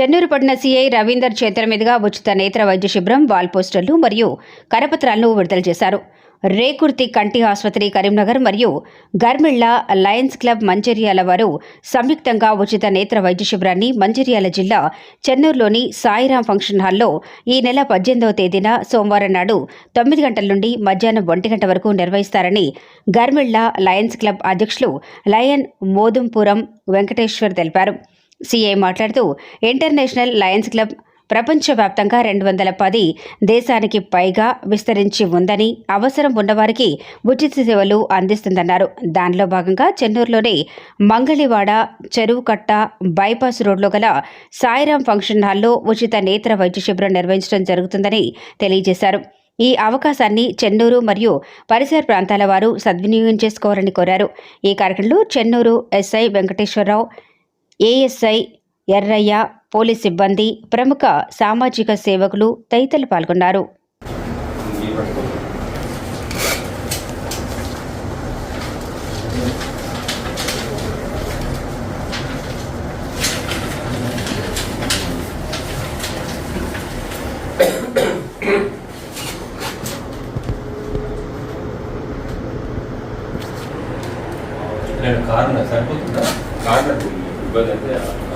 చెన్నూరు పట్టణ సీఐ రవీందర్ చేతుల మీదుగా ఉచిత నేత్ర వైద్య శిబిరం వాల్ పోస్టర్లు మరియు కరపత్రాలను విడుదల చేశారు. రేకుర్తి కంటి ఆసుపత్రి కరీంనగర్ మరియు గర్మిళ్ళ లయన్స్ క్లబ్ మంచిర్యాల వారు సంయుక్తంగా ఉచిత నేత్ర వైద్య శిబిరాన్ని మంచిర్యాల జిల్లా చెన్నూరులోని సాయిరాం ఫంక్షన్ హాల్లో ఈ నెల పద్దెనిమిదవ తేదీన సోమవారం నాడు తొమ్మిది గంటల నుండి మధ్యాహ్నం ఒంటి గంట వరకు నిర్వహిస్తారని గర్మిళ్ళ లయన్స్ క్లబ్ అధ్యక్షులు లయన్ మోదుంపురం వెంకటేశ్వర్ తెలిపారు. సీఐ మాట్లాడుతూ ఇంటర్నేషనల్ లయన్స్ క్లబ్ ప్రపంచవ్యాప్తంగా రెండు వందల పది దేశానికి పైగా విస్తరించి ఉందని అవసరం ఉన్నవారికి ఉచిత సేవలు అందిస్తుందన్నారు. దానిలో భాగంగా చెన్నూరులోని మంగళివాడ చెరువు కట్ట బైపాస్ రోడ్లో గల సాయిరాం ఫంక్షన్ హాల్లో ఉచిత నేత్ర వైద్య శిబిరం నిర్వహించడం జరుగుతుందని తెలియజేశారు. ఈ అవకాశాన్ని చెన్నూరు మరియు పరిసర ప్రాంతాల వారు సద్వినియోగం చేసుకోవాలని కోరారు. ఈ కార్యక్రమంలో Chennur SI Venkateswararao ASI Errayya police సిబ్బంది ప్రముఖ సామాజిక సేవకులు తదితరులు పాల్గొన్నారు. నేను కారణం సరిపోతుందా? కారణం But yeah.